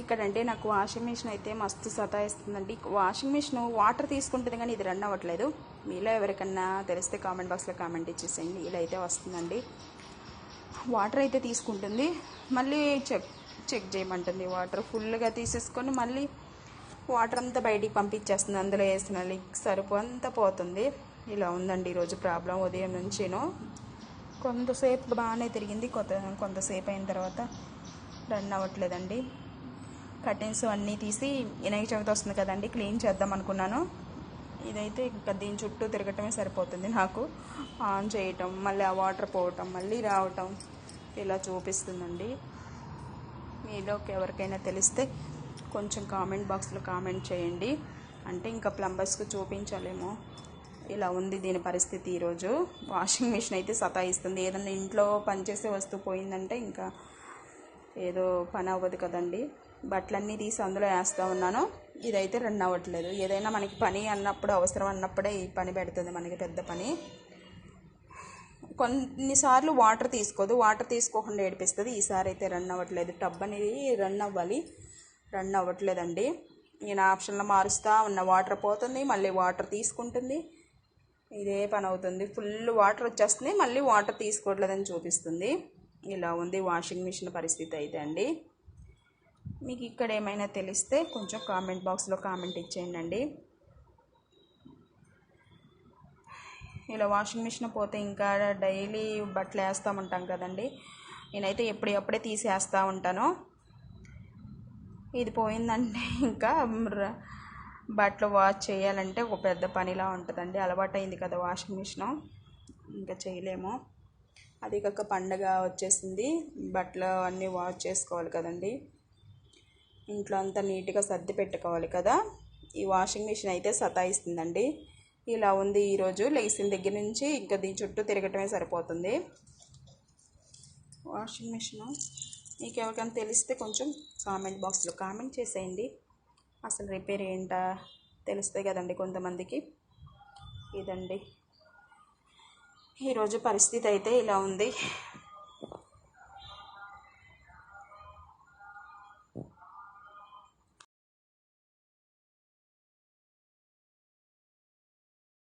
ఇక్కడంటే నాకు washing machine అయితే మస్తు సతాయిస్తుందండి. వాషింగ్ మిషన్ వాటర్ తీసుకుంటుంది కానీ ఇది రన్ అవ్వట్లేదు. మీలో ఎవరికన్నా తెలిస్తే కామెంట్ బాక్స్లో కామెంట్ ఇచ్చేసేయండి. ఇలా అయితే వస్తుందండి. వాటర్ అయితే తీసుకుంటుంది. మళ్ళీ చెక్ చెక్ చేయమంటుంది వాటర్ ఫుల్గా తీసేసుకొని మళ్ళీ వాటర్ అంతా బయటికి పంపించేస్తుంది. అందులో వేసిన లిక్ సరుపు అంతా పోతుంది. ఇలా ఉందండి ఈరోజు ప్రాబ్లం ఉదయం నుంచేను. కొంతసేపు బాగానే తిరిగింది. కొంత కొంతసేపు అయిన తర్వాత రన్ అవ్వట్లేదండి. కర్టెన్స్ అన్నీ తీసి వినాయక చవితి వస్తుంది కదండి క్లీన్ చేద్దాం అనుకున్నాను. ఇదైతే ఇంకా దీని చుట్టూ తిరగటమే సరిపోతుంది నాకు. ఆన్ చేయటం మళ్ళీ ఆ వాటర్ పోవటం మళ్ళీ రావటం ఇలా చూపిస్తుందండి. మీలో ఎవరికైనా తెలిస్తే కొంచెం కామెంట్ బాక్స్లో కామెంట్ చేయండి. అంటే ఇంకా ప్లంబర్స్కి చూపించలేము. ఇలా ఉంది దీని పరిస్థితి ఈరోజు. వాషింగ్ మిషన్ అయితే సతాయిస్తుంది. ఏదన్నా ఇంట్లో పనిచేసే వస్తువు పోయిందంటే ఇంకా ఏదో పని అవ్వదు కదండి. బట్టలన్నీ తీసి అందులో వేస్తూ ఉన్నాను. ఇదైతే రన్ అవ్వట్లేదు. ఏదైనా మనకి పని అన్నప్పుడు అవసరం అన్నప్పుడే ఈ పని పెడుతుంది మనకి పెద్ద పని. కొన్నిసార్లు వాటర్ తీసుకోదు. వాటర్ తీసుకోకుండా ఏడిపిస్తుంది. ఈసారి అయితే రన్ అవ్వట్లేదు. టబ్ అనేది రన్ అవ్వాలి. రన్ అవ్వట్లేదండి. నేను ఆప్షన్లో మారుస్తూ ఉన్న. వాటర్ పోతుంది మళ్ళీ వాటర్ తీసుకుంటుంది. ఇదే పని అవుతుంది. ఫుల్ వాటర్ వచ్చేస్తుంది మళ్ళీ వాటర్ తీసుకోవట్లేదని చూపిస్తుంది. ఇలా ఉంది వాషింగ్ మిషన్ పరిస్థితి అయితే అండి. మీకు ఇక్కడ ఏమైనా తెలిస్తే కొంచెం కామెంట్ బాక్స్లో కామెంట్ ఇచ్చేయండి అండి ఇలా వాషింగ్ మిషన్ పోతే ఇంకా డైలీ బట్టలు వేస్తూ ఉంటాం కదండి. నేనైతే ఎప్పుడప్పుడే తీసేస్తూ ఉంటాను. ఇది పోయిందంటే ఇంకా బట్టలు వాష్ చేయాలంటే ఒక పెద్ద పనిలా ఉంటుందండి. అలవాటు అయింది కదా వాషింగ్ మిషన్ ఇంకా చేయలేము. అది కాక పండగ వచ్చేసింది. బట్టలు అన్నీ వాష్ చేసుకోవాలి కదండి. ఇంట్లో అంతా నీట్గా సర్ది పెట్టుకోవాలి కదా. ఈ వాషింగ్ మిషన్ అయితే సతాయిస్తుందండి. ఇలా ఉంది ఈరోజు. లేచిన దగ్గర నుంచి ఇంకా దీని చుట్టూ తిరగటమే సరిపోతుంది. వాషింగ్ మిషన్ మీకు ఎవరికైనా తెలిస్తే కొంచెం కామెంట్ బాక్స్లో కామెంట్ చేసేయండి. అసలు రిపేర్ ఏంటా? తెలుస్తాయి కదండి కొంతమందికి. ఇదండి. ఈరోజు పరిస్థితి అయితే ఇలా ఉంది.